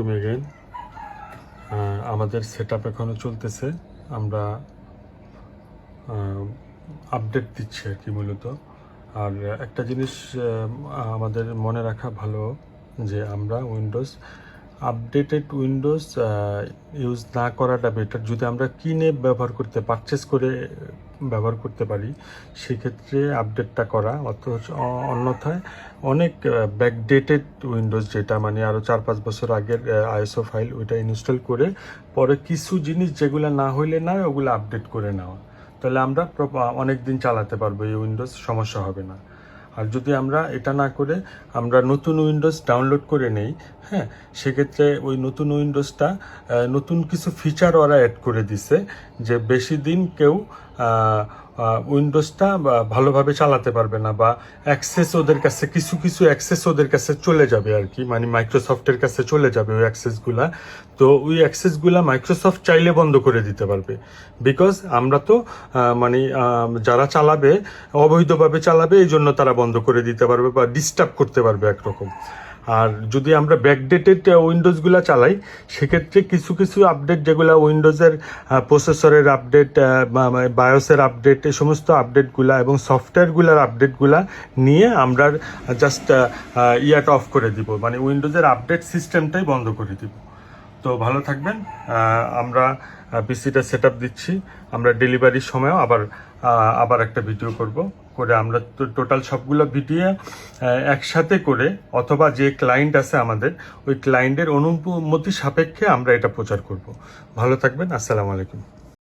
আলাইকুম এগেন আমাদের set up এখনও চলতেছে। আমরা আপডেট দিচ্ছি আর কি মূলত। আর একটা জিনিস আমাদের মনে রাখা ভালো যে আমরা উইন্ডোজ আপডেটেড উইন্ডোজ ইউজ না করাটা বেটার যদি আমরা কিনে ব্যবহার করতে পারচেস করে ব্যবহার করতে পারি, সেক্ষেত্রে আপডেটটা করা অথচ অন্যথায় অনেক ব্যাকডেটেড উইন্ডোজ যেটা মানে আরও চার পাঁচ বছর আগের আইএসও ফাইল ওইটা ইনস্টল করে পরে কিছু জিনিস যেগুলো না হইলে না, ওগুলো আপডেট করে নেওয়া। তাহলে আমরা অনেক দিন চালাতে পারব, এই উইন্ডোজ সমস্যা হবে না। আর যদি আমরা এটা না করে আমরা নতুন উইন্ডোজ ডাউনলোড করে নেই হ্যাঁ সেক্ষেত্রে ওই নতুন উইন্ডোজটা নতুন কিছু ফিচার ওরা অ্যাড করে দিছে যে বেশি দিন কেউ উইন্ডোজটা ভালোভাবে চালাতে পারবে না, বা অ্যাক্সেস ওদের কাছে, কিছু কিছু অ্যাক্সেস ওদের কাছে চলে যাবে আর কি। মানে মাইক্রোসফটের কাছে চলে যাবে ওই অ্যাক্সেসগুলা তো ওই অ্যাক্সেসগুলা মাইক্রোসফট চাইলে বন্ধ করে দিতে পারবে। বিকজ আমরা তো মানে যারা চালাবে, অবৈধভাবে চালাবে এই জন্য তারা বন্ধ করে দিতে পারবে, বা ডিস্টার্ব করতে পারবে একরকম। আর যদি আমরা ব্যাকডেটেড উইন্ডোজগুলো চালাই, সেক্ষেত্রে কিছু কিছু আপডেট যেগুলো উইন্ডোজের প্রসেসরের আপডেট বায়োসের আপডেট এই সমস্ত আপডেটগুলা এবং সফটওয়্যারগুলোর আপডেটগুলা নিয়ে আমরা জাস্ট ইয়াটা অফ করে দিব। মানে উইন্ডোজের আপডেট সিস্টেমটাই বন্ধ করে দিব। তো ভালো থাকবেন। আমরা পিসিটা সেট দিচ্ছি। আমরা ডেলিভারির সময়ও আবার আবার একটা ভিডিও করব। করে আমরা তো টোটাল সবগুলো ভিডিও একসাথে করে অথবা যে ক্লায়েন্ট আছে আমাদের, ওই ক্লায়েন্টের অনুমতি সাপেক্ষে আমরা এটা প্রচার করব। ভালো থাকবেন। আসসালামু আলাইকুম।